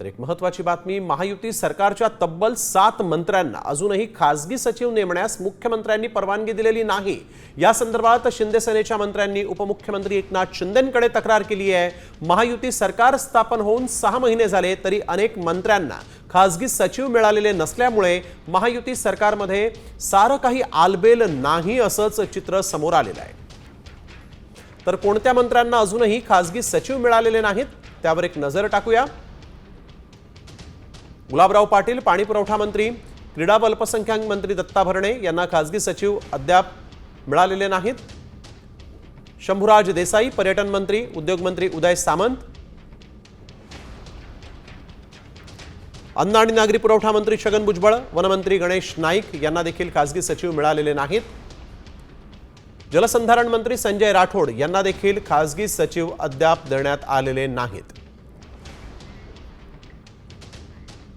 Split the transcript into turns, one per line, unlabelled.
तर एक महत्वाची बातमी महायुती सरकारच्या तब्बल सात मंत्र्यांना अजूनही खासगी सचिव नेमण्यास मुख्यमंत्र्यांनी परवानगी दिलेली नाही. या संदर्भात शिंदे सेनेच्या मंत्र्यांनी उपमुख्यमंत्री एकनाथ शिंदेकडे तक्रार केली आहे. महायुती सरकार स्थापन होऊन सहा महिने झाले तरी अनेक मंत्र्यांना खासगी सचिव मिळालेले नसल्यामुळे महायुती सरकारमध्ये सारं काही आलबेल नाही असंच चित्र समोर आलेलं आहे. तर कोणत्या मंत्र्यांना अजूनही खासगी सचिव मिळालेले नाहीत? त्यावर एक नजर टाकूया. गुलाबराव पाटील पाणी पुरवठा मंत्री क्रीडा व अल्पसंख्याक मंत्री दत्ता भरणे यांना खासगी सचिव अद्याप मिळालेले नाहीत. शंभूराज देसाई पर्यटन मंत्री उद्योगमंत्री उदय सामंत. अन्न आणि नागरी पुरवठा मंत्री छगन भुजबळ वनमंत्री गणेश नाईक यांना देखील खासगी सचिव मिळालेले नाहीत. जलसंधारण मंत्री संजय राठोड यांना देखील खासगी सचिव अद्याप देण्यात आलेले नाहीत.